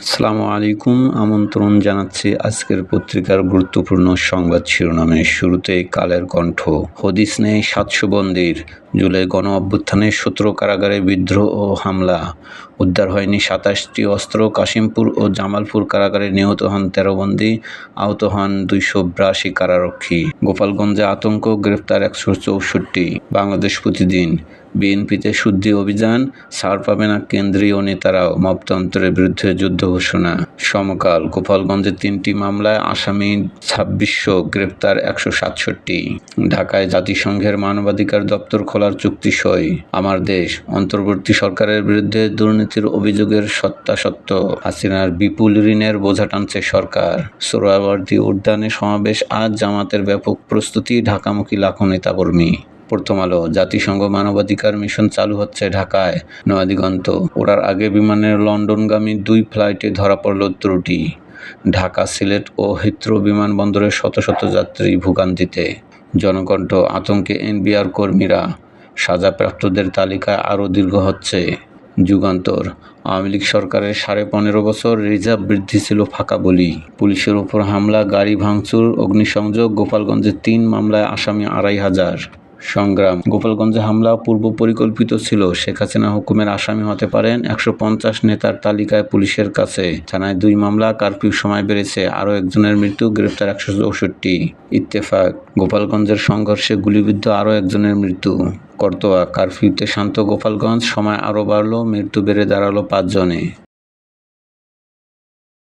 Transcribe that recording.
আসসালামু আলাইকুম। আমন্ত্রণ জানাচ্ছি আজকের পত্রিকার গুরুত্বপূর্ণ সংবাদ শিরোনামে। শুরুতে কালের কণ্ঠ। হদিস নেই সাতশো বন্দির। জুলাই গণ অভ্যুত্থানের সতেরো কারাগারে বিদ্রোহ ও হামলা। উদ্ধার হয়নি সাতাশটি অস্ত্র। কাশিমপুর ও জামালপুর কারাগারে নিহত হন তেরো বন্দী। আহত হন দুইশো বিরাশি কারারক্ষী। গোপালগঞ্জে আতঙ্ক গ্রেপ্তার একশো চৌষট্টি। বাংলাদেশ প্রতিদিন বিএনপিতে শুদ্ধি অভিযান, ছাড় পাবে না কেন্দ্রীয় নেতারাও। মপতন্ত্রের বিরুদ্ধে যুদ্ধ ঘোষণা। সমকাল গোপালগঞ্জে তিনটি মামলায় আসামি ছাব্বিশশো গ্রেপ্তার একশো সাতষট্টি। ঢাকায় জাতিসংঘের মানবাধিকার দপ্তর খোলার চুক্তি সই। আমার দেশ, অন্তর্বর্তী সরকারের বিরুদ্ধে দুর্নীতির অভিযোগের সত্যাসত্য হাসিনার বিপুল ঋণের বোঝা টানছে সরকার। সোহরাওয়ার্দী উদ্যানে সমাবেশ, আজ জামাতের ব্যাপক প্রস্তুতি, ঢাকামুখী লাখো নেতাকর্মী। প্রথম আলো, জাতিসংঘ মানবাধিকার মিশন চালু হচ্ছে ঢাকায়। নয়াদিগন্ত, ওড়ার আগে বিমানের লন্ডনগামী দুই ফ্লাইটে ধরা পড়ল ত্রুটি। ঢাকা সিলেট ও হিথ্রো বিমানবন্দরের শত শত যাত্রী ভোগান্তিতে। জনকণ্ঠ, আতঙ্কে এনবিআর কর্মীরা সাজাপ্রাপ্তদের তালিকা আরও দীর্ঘ হচ্ছে। যুগান্তর। আওয়ামী লীগ সরকারের সাড়ে পনেরো বছর রিজার্ভ বৃদ্ধি ছিল ফাঁকা বলি। পুলিশের ওপর হামলা, গাড়ি ভাঙচুর, অগ্নিসংযোগ, গোপালগঞ্জে তিন মামলায় আসামি আড়াই হাজার। সংগ্রাম। গোপালগঞ্জে হামলা পূর্ব পরিকল্পিত ছিল। শেখ হাসিনা হুকুমের আসামি হতে পারেন একশো পঞ্চাশ নেতার তালিকায় পুলিশের কাছে। থানায় দুই মামলা, কারফিউ সময় বেড়েছে। আরও একজনের মৃত্যু, গ্রেপ্তার একশো চৌষট্টি। ইত্তেফাক, গোপালগঞ্জের সংঘর্ষে গুলিবিদ্ধ আরও একজনের মৃত্যু। করতোয়া, কারফিউতে শান্ত গোপালগঞ্জ, সময় আরও বাড়ল, মৃত্যু বেড়ে দাঁড়াল পাঁচজনে।